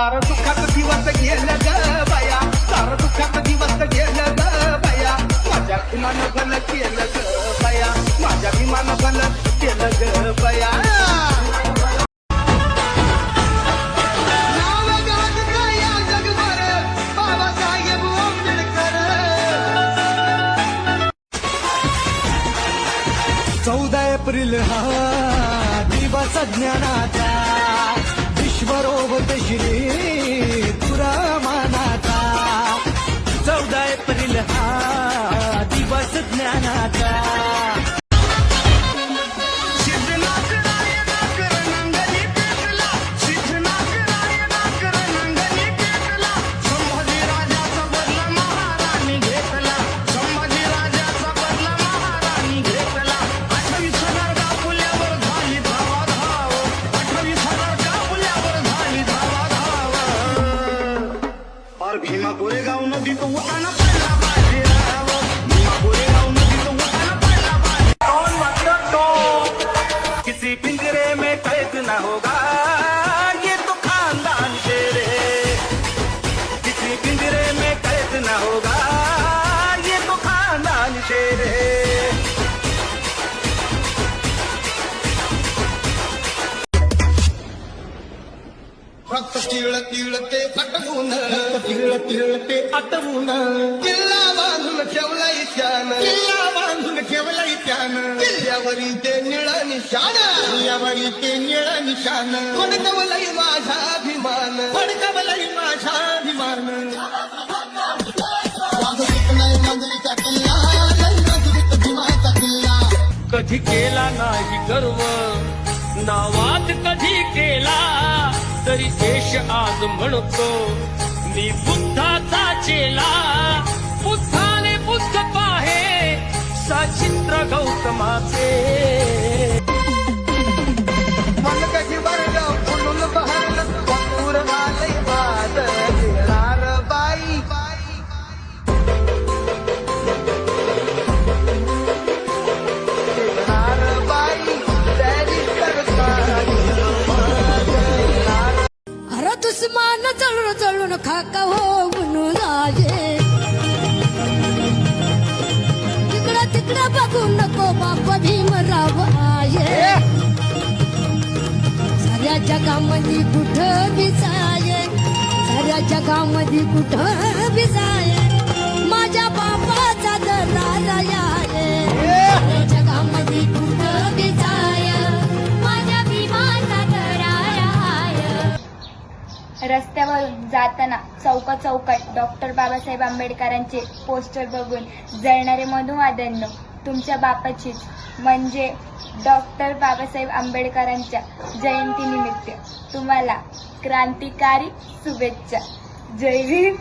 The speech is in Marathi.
सार दुःखात दिवस गेलं ग बया. सार दुःखात दिवस गेलं ग बया. माझ्या विमान भलं केलं ग बया. माझ्या विमान भलं केलं ग बया. चौदा एप्रिल हा दिवस ज्ञानाचा. विश्वरोगत şirin पार भीमा कोरेगाव नदीत उताना पडला फक्त तिळ तिळ ते अटवून तिळ तिळ ते अटवून किल्ला बांधून ठेवलाय त्यानं. किल्ला बांधून ठेवलाय त्यानं. किल्ल्यावरी ते निळ निशाण. किल्ल्यावरी ते निळ निशाण. फडकवलंय माझा अभिमान. फडकवलंय माझा अभिमान. कधी केला नाही गर्व? नावात कधी केला? तरी देश आज म्हणतो मी खाका होऊन तिकडं तिकडं बघू नको बाप भीमराव आहे साऱ्या जगामध्ये कुठं बिसाये साऱ्या जगामध्ये कुठं बिसाये जाताना चौका चौकात डॉक्टर बाबासाहेब आंबेडकरांचे पोस्टर बघून जळणारे मधुवाद्यांनो तुमच्या बापाचीच म्हणजे डॉक्टर बाबासाहेब आंबेडकरांच्या जयंतीनिमित्त तुम्हाला क्रांतिकारी शुभेच्छा. जय भीम.